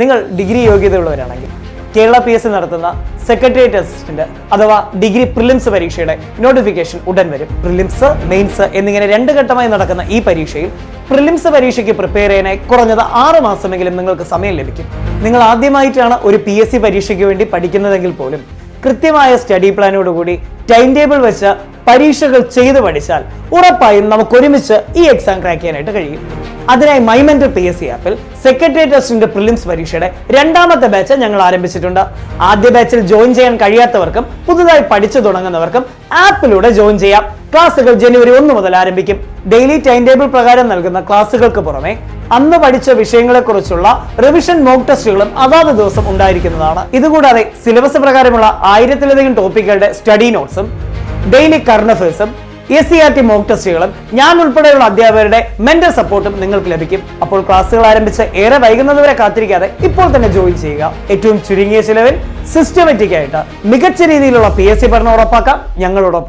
നിങ്ങൾ ഡിഗ്രി യോഗ്യതയുള്ളവരാണെങ്കിൽ Kerala P S നടത്തുന്ന സെക്രട്ടേറിയറ്റ് അസിസ്റ്റന്റ് അഥവാ ഡിഗ്രി പ്രിലിംസ് പരീക്ഷയുടെ നോട്ടിഫിക്കേഷൻ ഉടൻ വരും. പ്രിലിംസ് മെയിൻസ് എന്നിങ്ങനെ രണ്ട് ഘട്ടമായി നടക്കുന്ന ഈ പരീക്ഷയിൽ പ്രിലിംസ് പരീക്ഷയ്ക്ക് പ്രിപ്പയർ ചെയ്യാനായി കുറഞ്ഞത് ആറ് മാസമെങ്കിലും നിങ്ങൾക്ക് സമയം ലഭിക്കും. നിങ്ങൾ ആദ്യമായിട്ടാണ് ഒരു പി എസ് സി പരീക്ഷയ്ക്ക് വേണ്ടി പഠിക്കുന്നതെങ്കിൽ പോലും കൃത്യമായ സ്റ്റഡി പ്ലാനോടുകൂടി ടൈം ടേബിൾ വെച്ച് പരീക്ഷകൾ ചെയ്തു പഠിച്ചാൽ ഉറപ്പായും നമുക്ക് ഒരുമിച്ച് ഈ എക്സാം ക്രാക്ക് ചെയ്യാനായിട്ട് കഴിയും. അതിനായി മൈമെന്റൽ പി എസ് സി ആപ്പിൽ സെക്രട്ടേറിയറ്റ് ടെസ്റ്റിന്റെ പ്രിലിംസ് പരീക്ഷയുടെ രണ്ടാമത്തെ ബാച്ച് ഞങ്ങൾ ആരംഭിച്ചിട്ടുണ്ട്. ആദ്യ ബാച്ചിൽ ജോയിൻ ചെയ്യാൻ കഴിയാത്തവർക്കും പുതുതായി പഠിച്ചു തുടങ്ങുന്നവർക്കും ആപ്പിലൂടെ ജോയിൻ ചെയ്യാം. ക്ലാസുകൾ ജനുവരി ഒന്ന് മുതൽ ആരംഭിക്കും. ഡെയിലി ടൈം ടേബിൾ പ്രകാരം നൽകുന്ന ക്ലാസുകൾക്ക് പുറമെ അന്ന് പഠിച്ച വിഷയങ്ങളെക്കുറിച്ചുള്ള റിവിഷൻ മോക്ക് ടെസ്റ്റുകളും അതാത് ദിവസം ഉണ്ടായിരിക്കുന്നതാണ്. ഇതുകൂടാതെ സിലബസ് പ്രകാരമുള്ള ആയിരത്തിലധികം ടോപ്പിക്കുകളുടെ സ്റ്റഡി നോട്ട്സും daily current അഫയേഴ്സും S C R T mock ടെസ്റ്റുകളും ഞാൻ ഉൾപ്പെടെയുള്ള അധ്യാപകരുടെ മെന്റൽ സപ്പോർട്ടും നിങ്ങൾക്ക് ലഭിക്കും. അപ്പോൾ ക്ലാസ്സുകൾ ആരംഭിച്ച് ഏറെ വൈകുന്നതുവരെ കാത്തിരിക്കാതെ ഇപ്പോൾ തന്നെ ജോയിൻ ചെയ്യുക. ഏറ്റവും ചുരുങ്ങിയ ചിലവിൽ സിസ്റ്റമാറ്റിക് ആയിട്ട് മികച്ച രീതിയിലുള്ള പി എസ് സി പഠനം ഉറപ്പാക്കാം. ഞങ്ങളോടൊപ്പം